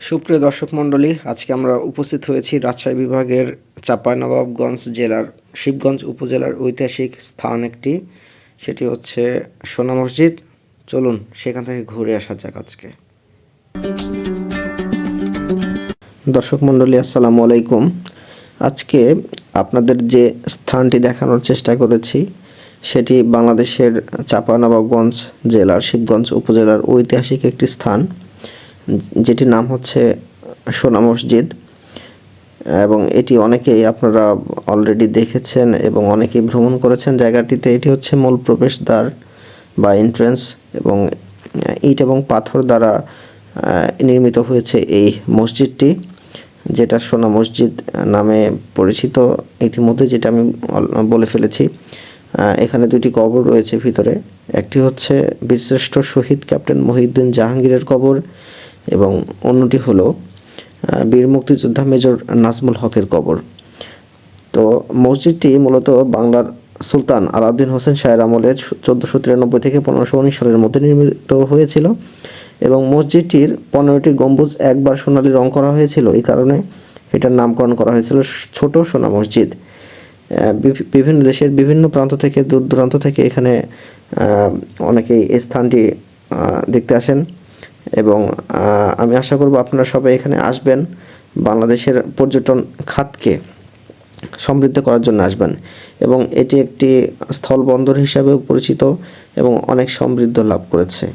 সুপ্রিয় দর্শক মণ্ডলী, আজকে আমরা উপস্থিত হয়েছি রাজশাহী বিভাগের চাঁপাইনবাবগঞ্জ জেলার, শিবগঞ্জ উপজেলার ঐতিহাসিক স্থান একটি। সেটি হচ্ছে সোনা মসজিদ। চলুন, সেখান থেকে ঘুরে আসা যাক আজকে। দর্শক মণ্ডলী, আসসালামু আলাইকুম। আজকে আপনাদের যে স্থানটি দেখানোর চেষ্টা করেছি, সেটি বাংলাদেশের চাঁপাইনবাবগঞ্জ জেলার, শিবগঞ্জ উপজেলার ঐতিহাসিক একটি স্থান। যেটির নাম হচ্ছে সোনা মসজিদ। এবং এটি অনেকেই আপনারা অলরেডি দেখেছেন এবং অনেকেই ভ্রমণ করেছেন। জায়গাটিতে এটি হচ্ছে মূল প্রবেশদ্বার বা এন্ট্রেন্স এবং ইট এবং পাথর দ্বারা নির্মিত হয়েছে এই মসজিদটি, যেটা সোনা মসজিদ নামে পরিচিত। ইতিমধ্যে যেটা আমি বলে ফেলেছি এখানে দুটি কবর রয়েছে ভিতরে। একটি হচ্ছে বীরশ্রেষ্ঠ শহীদ ক্যাপ্টেন মহিউদ্দিন জাহাঙ্গীরের কবর এবং অন্যটি হলো বীর মুক্তিযোদ্ধা মেজর নাজমুল হকের কবর। তো মসজিদটি মূলত বাংলার সুলতান আলাউদ্দিন হোসেন শাহের আমলে চোদ্দোশো তিরানব্বই থেকে পনেরোশো উনিশ সালের মধ্যে নির্মিত হয়েছিল এবং মসজিদটির পনেরোটি গম্বুজ একবার সোনালি রং করা হয়েছিল। এই কারণে এটার নামকরণ করা হয়েছিল ছোট সোনা মসজিদ। বিভিন্ন দেশের বিভিন্ন প্রান্ত থেকে, দূর দূরান্ত থেকে এখানে অনেকেই স্থানটি দেখতে আসেন। এবং আমি আশা করব আপনারা সবাই এখানে আসবেন, বাংলাদেশের পর্যটন খাতকে সমৃদ্ধ করার জন্য আসবেন এবং এটি একটি স্থলবন্দর হিসাবেও পরিচিত এবং অনেক সমৃদ্ধ লাভ করেছে।